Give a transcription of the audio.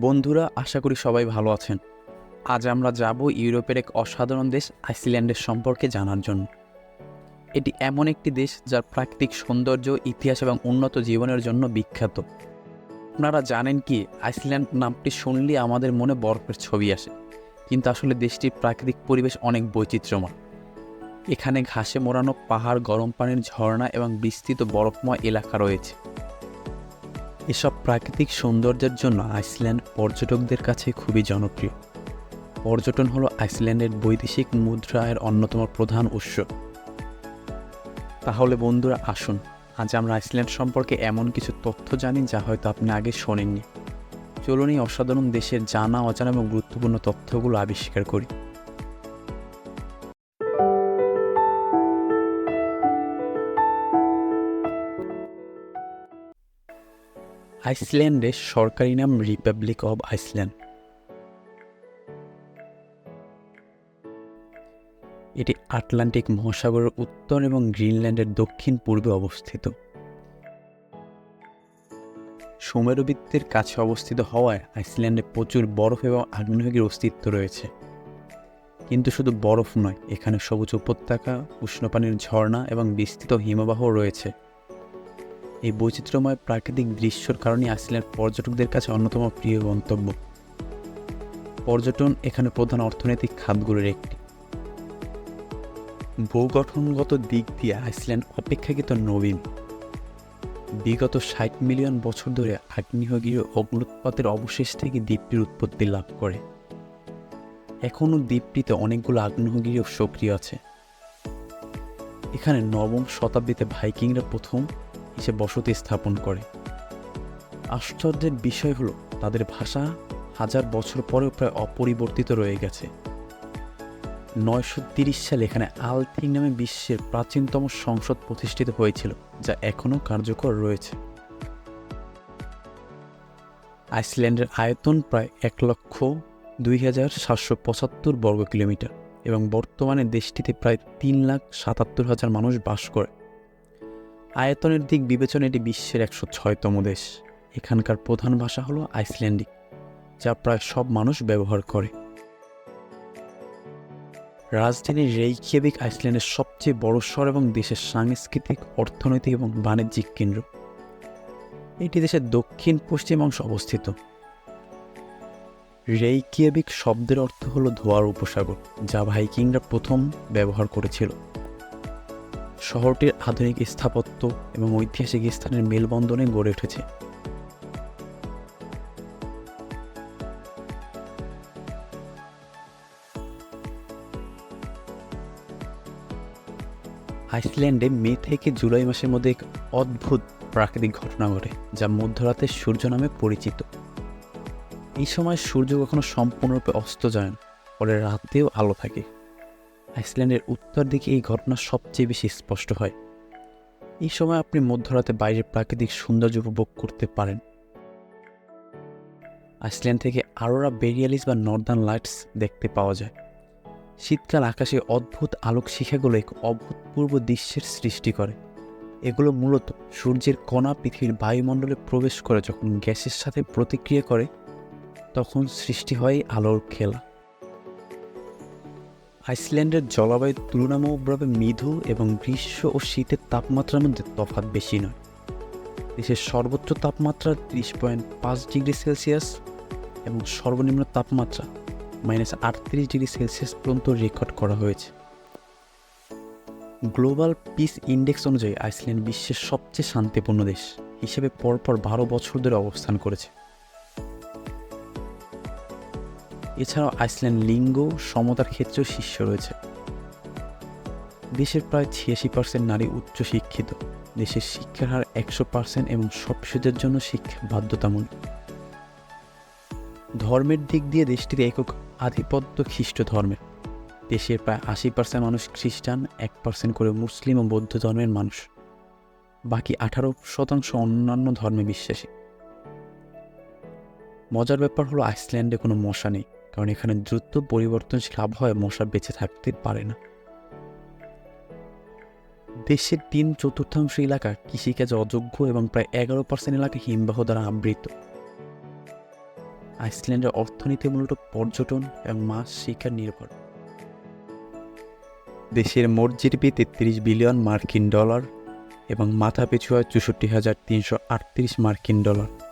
বন্ধুরা, আশা করি সবাই ভালো আছেন। আজ আমরা যাব ইউরোপের এক অসাধারণ দেশ, আইসল্যান্ডের সম্পর্কে জানার জন্য। এটি এমন একটি দেশ যার প্রাকৃতিক সৌন্দর্য, ইতিহাস এবং উন্নত জীবনের জন্য বিখ্যাত। আপনারা জানেন কি, আইসল্যান্ড নামটি শুনলেই আমাদের মনে বরফের ছবি আসে। কিন্তু আসলে দেশটির প্রাকৃতিক পরিবেশ অনেক বৈচিত্র্যময়। এখানে ঘাসে মোড়ানো পাহাড়, গরম পানির ঝর্ণা এবং বিস্তৃত বরফময় এলাকা রয়েছে। এসব প্রাকৃতিক সৌন্দর্যের জন্য আইসল্যান্ড পর্যটকদের কাছে খুবই জনপ্রিয়। পর্যটন হলো আইসল্যান্ডের বৈদেশিক মুদ্রা আয়ের অন্যতম প্রধান উৎস। তাহলে বন্ধুরা আসুন, আজ আমরা আইসল্যান্ড সম্পর্কে এমন কিছু তথ্য জানি যা হয়তো আপনি আগে শোনেননি। চলুন এই অসাধারণ দেশের জানা অজানা এবং গুরুত্বপূর্ণ তথ্যগুলো আবিষ্কার করি। আইসল্যান্ডের সরকারি নাম রিপাবলিক অব আইসল্যান্ড। এটি আটলান্টিক মহাসাগরের উত্তর এবং গ্রিনল্যান্ডের দক্ষিণ পূর্বে অবস্থিত। সুমেরুবৃত্তের কাছে অবস্থিত হওয়ায় আইসল্যান্ডে প্রচুর বরফ এবং আগ্নেয়গির অস্তিত্ব রয়েছে। কিন্তু শুধু বরফ নয়, এখানে সবুজ উপত্যকা, উষ্ণপানির ঝর্ণা এবং বিস্তৃত হিমবাহ রয়েছে। এই বৈচিত্র্যময় প্রাকৃতিক দৃশ্যর কারণে আইসল্যান্ড পর্যটকদের কাছে অন্যতম প্রিয় গন্তব্য। পর্যটন এখানে প্রধান অর্থনৈতিক খাতগুলোর একটি। ভূগঠনগত দিক দিয়ে আইসল্যান্ড অপেক্ষাকৃত নবীন। বিগত ষাট মিলিয়ন বছর ধরে আগ্নেয়গিরি অগ্নুৎপাতের অবশেষ থেকে দ্বীপটির উৎপত্তি লাভ করে। এখনও দ্বীপটিতে অনেকগুলো আগ্নেয়গিরি সক্রিয় আছে। এখানে নবম শতাব্দীতে ভাইকিংরা প্রথম এসে বসতি স্থাপন করে। আশ্চর্যের বিষয় হলো, তাদের ভাষা হাজার বছর পরেও প্রায় অপরিবর্তিত রয়ে গেছে। নয়শো তিরিশ সালে এখানে আলথিং নামে বিশ্বের প্রাচীনতম সংসদ প্রতিষ্ঠিত হয়েছিল, যা এখনও কার্যকর রয়েছে। আইসল্যান্ডের আয়তন প্রায় এক লক্ষ দুই হাজার সাতশো পঁচাত্তর বর্গ কিলোমিটার এবং বর্তমানে দেশটিতে প্রায় তিন লাখ সাতাত্তর হাজার মানুষ বাস করে। আয়তনের দিক বিবেচনা এটি বিশ্বের একশো ছয়তম দেশ। এখানকার প্রধান ভাষা হলো আইসল্যান্ডিক যা প্রায় সব মানুষ ব্যবহার করে। রাজধানী রেইকিয়াবিক আইসল্যান্ডের সবচেয়ে বড় শহর এবং দেশের সাংস্কৃতিক, অর্থনৈতিক এবং বাণিজ্যিক কেন্দ্র। এটি দেশের দক্ষিণ পশ্চিম অংশে অবস্থিত। রেইকিয়াবিক শব্দের অর্থ হলো ধোয়ার উপসাগর, যা ভাইকিংরা প্রথম ব্যবহার করেছিল। শহরটির আধুনিক স্থাপত্য এবং ঐতিহাসিক স্থানের মেলবন্ধনে গড়ে উঠেছে। আইসল্যান্ডে মে থেকে জুলাই মাসের মধ্যে এক অদ্ভুত প্রাকৃতিক ঘটনা ঘটে, যা মধ্যরাতে সূর্য নামে পরিচিত। এই সময় সূর্য কখনো সম্পূর্ণরূপে অস্ত যায় না, ফলে রাতেও আলো থাকে। আইসল্যান্ডের উত্তর দিকে এই ঘটনা সবচেয়ে বেশি স্পষ্ট হয়। এই সময় আপনি মধ্যরাতে বাইরের প্রাকৃতিক সৌন্দর্য উপভোগ করতে পারেন। আইসল্যান্ড থেকে আরোরা বেরিয়ালিস বা নর্দার্ন লাইটস দেখতে পাওয়া যায়। শীতকাল আকাশে অদ্ভুত আলোক শিখাগুলো এক অভূতপূর্ব দৃশ্যের সৃষ্টি করে। এগুলো মূলত সূর্যের কণা পৃথিবীর বায়ুমণ্ডলে প্রবেশ করে যখন গ্যাসের সাথে প্রতিক্রিয়া করে, তখন সৃষ্টি হয় আলোর খেলা। আইসল্যান্ডের জলবায়ু তুলনামূলকভাবে মৃদু এবং গ্রীষ্ম ও শীতের তাপমাত্রার মধ্যে তফাৎ বেশি নয়। দেশের সর্বোচ্চ তাপমাত্রা ত্রিশ পয়েন্ট পাঁচ ডিগ্রি সেলসিয়াস এবং সর্বনিম্ন তাপমাত্রা মাইনাস আটত্রিশ ডিগ্রি সেলসিয়াস পর্যন্ত রেকর্ড করা হয়েছে। গ্লোবাল পিস ইন্ডেক্স অনুযায়ী আইসল্যান্ড বিশ্বের সবচেয়ে শান্তিপূর্ণ দেশ হিসেবে পরপর বারো বছর ধরে অবস্থান করেছে। এছাড়াও আইসল্যান্ড লিঙ্গ, সমতার ক্ষেত্রেও শীর্ষ রয়েছে। দেশের প্রায় ছিয়াশি পার্সেন্ট নারী উচ্চ শিক্ষিত দেশের শিক্ষার হার একশো পার্সেন্ট এবং সব শিশুদের জন্য শিক্ষা বাধ্যতামূলক। ধর্মের দিক দিয়ে দেশটির একক আধিপত্য খ্রিস্ট ধর্মের দেশের প্রায় আশি পার্সেন্ট মানুষ খ্রিস্টান, এক পার্সেন্ট করে মুসলিম ও বৌদ্ধ ধর্মের মানুষ। বাকি আঠারো শতাংশ অন্যান্য ধর্মে বিশ্বাসী। মজার ব্যাপার হলো আইসল্যান্ডে কোনো মশা নেই। কারণ এখানে দ্রুত পরিবর্তনশীল আবহাওয়ায় মশা বেঁচে থাকতে পারে না। দেশের তিন চতুর্থাংশ এলাকা কৃষিকাজে অযোগ্য এবং প্রায় এগারো পার্সেন্ট এলাকা হিমবাহ দ্বারা আবৃত। আইসল্যান্ডের অর্থনীতি মূলত পর্যটন এবং মাছ শিকার নির্ভর। দেশের মোট জিডিপি তেত্রিশ বিলিয়ন মার্কিন ডলার এবং মাথা পিছু হয় চৌষট্টি হাজার তিনশো আটত্রিশ মার্কিন ডলার।